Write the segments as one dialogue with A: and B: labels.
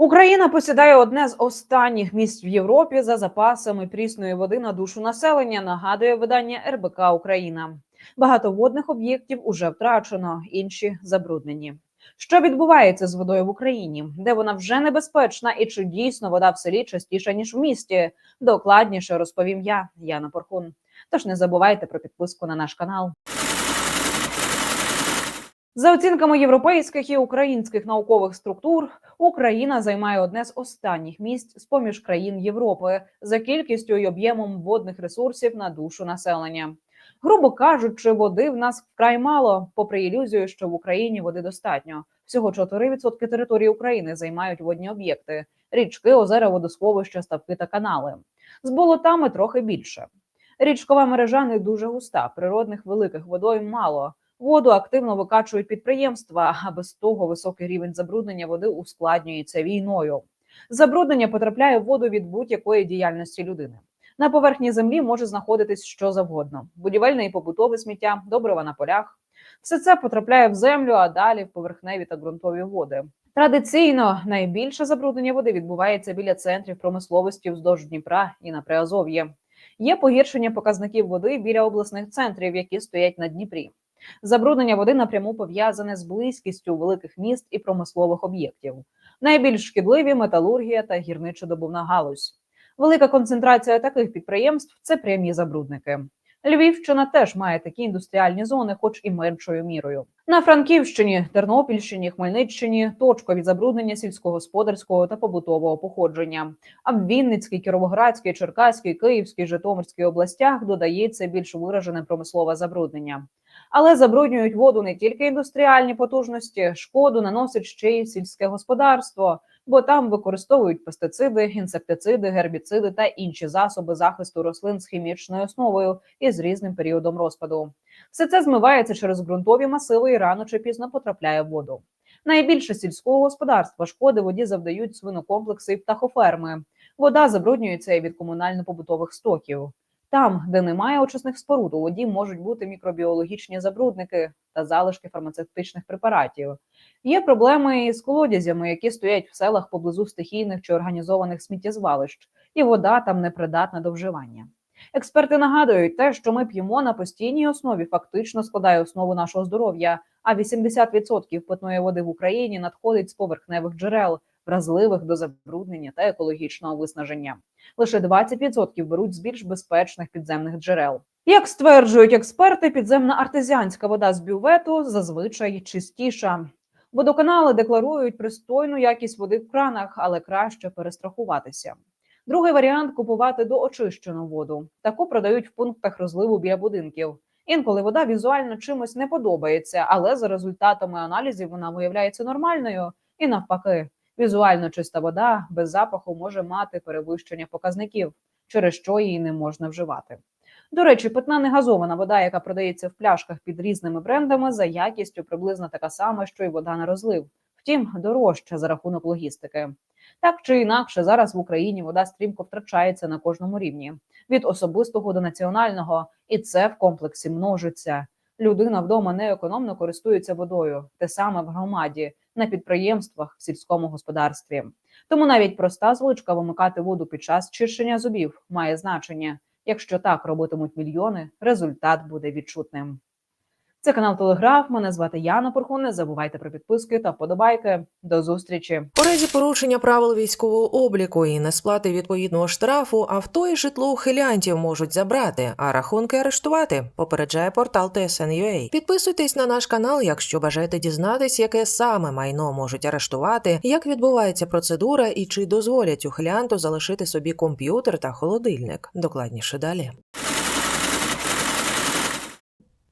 A: Україна посідає одне з останніх місць в Європі за запасами прісної води на душу населення. Нагадує видання РБК Україна. Багато водних об'єктів уже втрачено, інші забруднені. Що відбувається з водою в Україні? Де вона вже небезпечна, і чи дійсно вода в селі частіша ніж в місті? Докладніше розповім я, Яна Порхун. Тож не забувайте про підписку на наш канал. За оцінками європейських і українських наукових структур, Україна займає одне з останніх місць з поміж країн Європи за кількістю і об'ємом водних ресурсів на душу населення. Грубо кажучи, води в нас вкрай мало, попри ілюзію, що в Україні води достатньо. Всього 4% території України займають водні об'єкти: річки, озера, водосховища, ставки та канали. З болотами трохи більше. Річкова мережа не дуже густа, природних великих водойм мало. Воду активно викачують підприємства, а без того високий рівень забруднення води ускладнюється війною. Забруднення потрапляє в воду від будь-якої діяльності людини. На поверхні землі може знаходитись що завгодно: будівельне і побутове сміття, добрива на полях. Все це потрапляє в землю, а далі в поверхневі та ґрунтові води. Традиційно найбільше забруднення води відбувається біля центрів промисловості вздовж Дніпра і на Приазов'ї. Є погіршення показників води біля обласних центрів, які стоять на Дніпрі. Забруднення води напряму пов'язане з близькістю великих міст і промислових об'єктів. Найбільш шкідливі металургія та гірничодобувна галузь. Велика концентрація таких підприємств це прямі забрудники. Львівщина теж має такі індустріальні зони, хоч і меншою мірою. На Франківщині, Тернопільщині, Хмельниччині точкові забруднення сільськогосподарського та побутового походження. А в Вінницькій, Кіровоградській, Черкаській, Київській, Житомирській областях додається більш виражене промислове забруднення. Але забруднюють воду не тільки індустріальні потужності, шкоду наносить ще й сільське господарство, бо там використовують пестициди, інсектициди, гербіциди та інші засоби захисту рослин з хімічною основою і з різним періодом розпаду. Все це змивається через ґрунтові масиви і рано чи пізно потрапляє в воду. Найбільше сільського господарства шкоди воді завдають свинокомплекси і птахоферми. Вода забруднюється і від комунально-побутових стоків. Там, де немає очисних споруд, у воді можуть бути мікробіологічні забрудники та залишки фармацевтичних препаратів. Є проблеми із колодязями, які стоять в селах поблизу стихійних чи організованих сміттєзвалищ, і вода там непридатна до вживання. Експерти нагадують те, що ми п'ємо на постійній основі, фактично складає основу нашого здоров'я. А 80% питної води в Україні надходить з поверхневих джерел, вразливих до забруднення та екологічного виснаження. Лише 20% беруть з більш безпечних підземних джерел. Як стверджують експерти, підземна артезіанська вода з бювету зазвичай чистіша. Водоканали декларують пристойну якість води в кранах, але краще перестрахуватися. Другий варіант купувати доочищену воду. Таку продають в пунктах розливу біля будинків. Інколи вода візуально чимось не подобається, але за результатами аналізів вона виявляється нормальною і навпаки. Візуально чиста вода без запаху може мати перевищення показників, через що її не можна вживати. До речі, питна негазована вода, яка продається в пляшках під різними брендами, за якістю приблизно така сама, що й вода на розлив. Втім, дорожча за рахунок логістики. Так чи інакше, зараз в Україні вода стрімко втрачається на кожному рівні від особистого до національного, і це в комплексі множиться. Людина вдома неекономно користується водою, те саме в громаді, на підприємствах, в сільському господарстві. Тому навіть проста звичка вимикати воду під час чищення зубів має значення. Якщо так робитимуть мільйони, результат буде відчутним. Це канал Телеграф. Мене звати Яна Порхун. Не забувайте про підписки та вподобайки. До зустрічі.
B: У разі порушення правил військового обліку і несплати відповідного штрафу авто і житло ухилянтів можуть забрати, а рахунки арештувати. Попереджає портал TSN.ua. Підписуйтесь на наш канал, якщо бажаєте дізнатись, яке саме майно можуть арештувати, як відбувається процедура і чи дозволять ухилянту залишити собі комп'ютер та холодильник. Докладніше далі.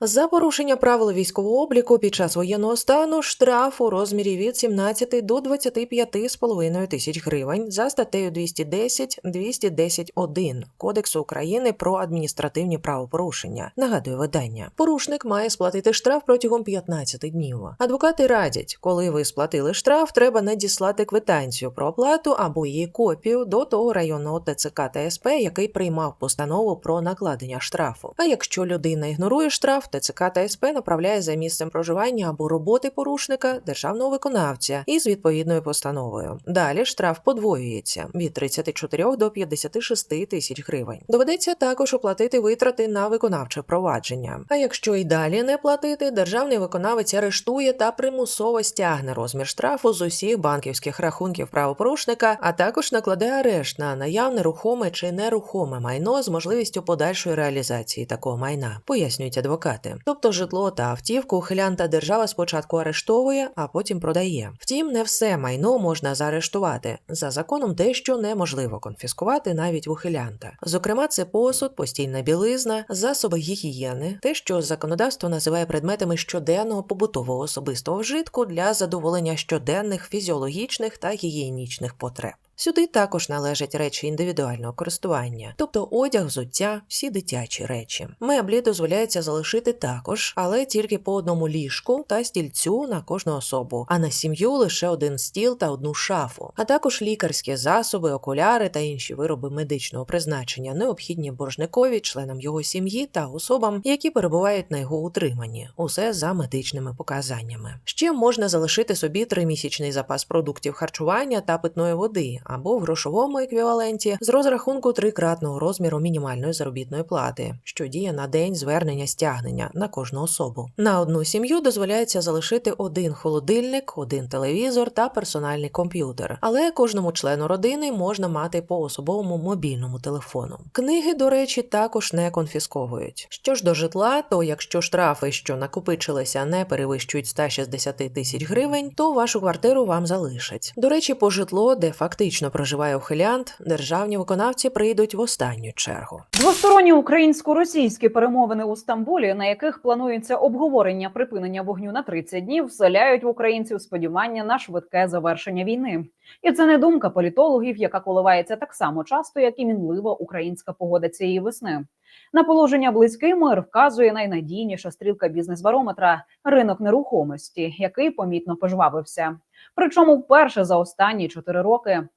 B: За порушення правил військового обліку під час воєнного стану штраф у розмірі від 17 до 25,5 тисяч гривень за статтею 210 210.1 Кодексу України про адміністративні правопорушення. Нагадує видання. Порушник має сплатити штраф протягом 15 днів. Адвокати радять, коли ви сплатили штраф, треба надіслати квитанцію про оплату або її копію до того районного ТЦК та СП, який приймав постанову про накладення штрафу. А якщо людина ігнорує штраф, ТЦК та СП направляє за місцем проживання або роботи порушника державного виконавця із відповідною постановою. Далі штраф подвоюється від 34 до 56 тисяч гривень. Доведеться також оплатити витрати на виконавче провадження. А якщо і далі не платити, державний виконавець арештує та примусово стягне розмір штрафу з усіх банківських рахунків правопорушника, а також накладе арешт на наявне рухоме чи нерухоме майно з можливістю подальшої реалізації такого майна, пояснюють адвокати. Тобто житло та автівку ухилянта держава спочатку арештовує, а потім продає. Втім, не все майно можна заарештувати. За законом дещо неможливо конфіскувати навіть в ухилянта. Зокрема, це посуд, постільна білизна, засоби гігієни, те, що законодавство називає предметами щоденного побутового особистого вжитку для задоволення щоденних фізіологічних та гігієнічних потреб. Сюди також належать речі індивідуального користування, тобто одяг, взуття, всі дитячі речі. Меблі дозволяється залишити також, але тільки по одному ліжку та стільцю на кожну особу, а на сім'ю лише один стіл та одну шафу, а також лікарські засоби, окуляри та інші вироби медичного призначення, необхідні боржникові, членам його сім'ї та особам, які перебувають на його утриманні, усе за медичними показаннями. Ще можна залишити собі тримісячний запас продуктів харчування та питної води або в грошовому еквіваленті з розрахунку трикратного розміру мінімальної заробітної плати, що діє на день звернення стягнення на кожну особу. На одну сім'ю дозволяється залишити один холодильник, один телевізор та персональний комп'ютер, але кожному члену родини можна мати по особовому мобільному телефону. Книги, до речі, також не конфісковують. Що ж до житла, то якщо штрафи, що накопичилися, не перевищують 160 тисяч гривень, то вашу квартиру вам залишать. До речі, по житло, де фактично проживає ухилянт, державні виконавці прийдуть в останню чергу.
A: Двосторонні українсько-російські перемовини у Стамбулі, на яких планується обговорення припинення вогню на 30 днів, вселяють в українців сподівання на швидке завершення війни. І це не думка політологів, яка коливається так само часто, як і мінлива українська погода цієї весни. На положення близький мир вказує найнадійніша стрілка бізнес-барометра ринок нерухомості, який помітно пожвавився. Причому вперше за останні 4 роки.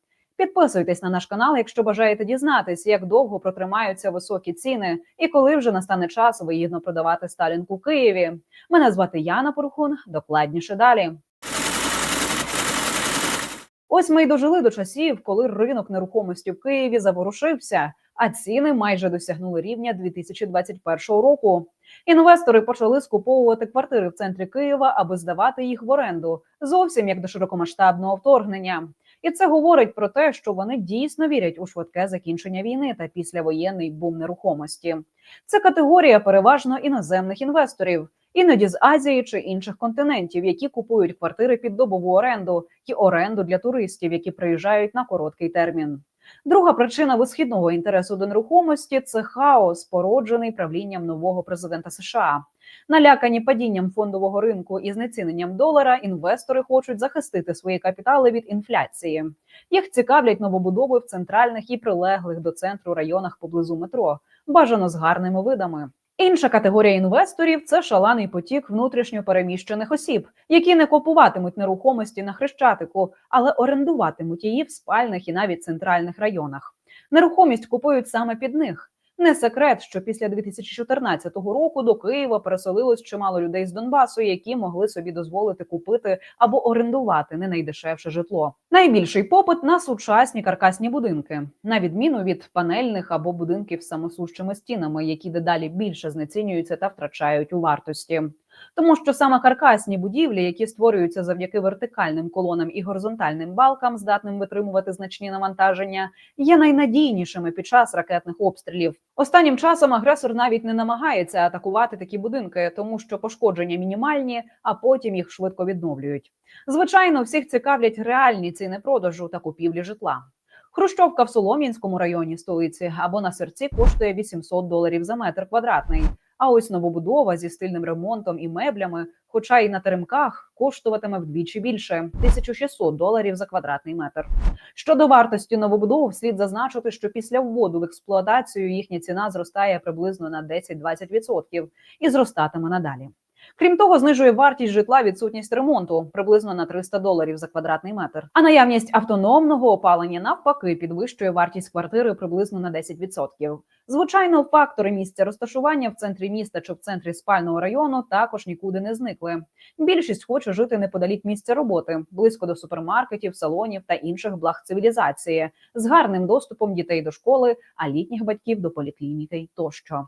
A: Підписуйтесь на наш канал, якщо бажаєте дізнатись, як довго протримаються високі ціни і коли вже настане час вигідно продавати Сталінку Києві. Мене звати Яна Порхун. Докладніше далі. Ось ми й дожили до часів, коли ринок нерухомості в Києві заворушився, а ціни майже досягнули рівня 2021 року. Інвестори почали скуповувати квартири в центрі Києва, аби здавати їх в оренду, зовсім як до широкомасштабного вторгнення. І це говорить про те, що вони дійсно вірять у швидке закінчення війни та післявоєнний бум нерухомості. Це категорія переважно іноземних інвесторів, іноді з Азії чи інших континентів, які купують квартири під добову оренду і оренду для туристів, які приїжджають на короткий термін. Друга причина висхідного інтересу до нерухомості це хаос, породжений правлінням нового президента США. Налякані падінням фондового ринку і знеціненням долара, інвестори хочуть захистити свої капітали від інфляції. Їх цікавлять новобудови в центральних і прилеглих до центру районах поблизу метро, бажано з гарними видами. Інша категорія інвесторів це шалений потік внутрішньо переміщених осіб, які не купуватимуть нерухомості на хрещатику, але орендуватимуть її в спальних і навіть центральних районах. Нерухомість купують саме під них. Не секрет, що після 2014 року до Києва переселилось чимало людей з Донбасу, які могли собі дозволити купити або орендувати не найдешевше житло. Найбільший попит на сучасні каркасні будинки, на відміну від панельних або будинків з самосущими стінами, які дедалі більше знецінюються та втрачають у вартості. Тому що саме каркасні будівлі, які створюються завдяки вертикальним колонам і горизонтальним балкам, здатним витримувати значні навантаження, є найнадійнішими під час ракетних обстрілів. Останнім часом агресор навіть не намагається атакувати такі будинки, тому що пошкодження мінімальні, а потім їх швидко відновлюють. Звичайно, всіх цікавлять реальні ціни продажу та купівлі житла. Хрущовка в Солом'янському районі столиці або на серці коштує 800 доларів за метр квадратний. А ось новобудова зі стильним ремонтом і меблями, хоча й на теремках, коштуватиме вдвічі більше 1600 доларів за квадратний метр. Щодо вартості новобудов, слід зазначити, що після вводу в експлуатацію їхня ціна зростає приблизно на 10-20% і зростатиме надалі. Крім того, знижує вартість житла відсутність ремонту приблизно на 300 доларів за квадратний метр. А наявність автономного опалення навпаки підвищує вартість квартири приблизно на 10%. Звичайно, фактори місця розташування в центрі міста чи в центрі спального району також нікуди не зникли. Більшість хоче жити неподалік місця роботи, близько до супермаркетів, салонів та інших благ цивілізації, з гарним доступом дітей до школи, а літніх батьків до поліклініки тощо.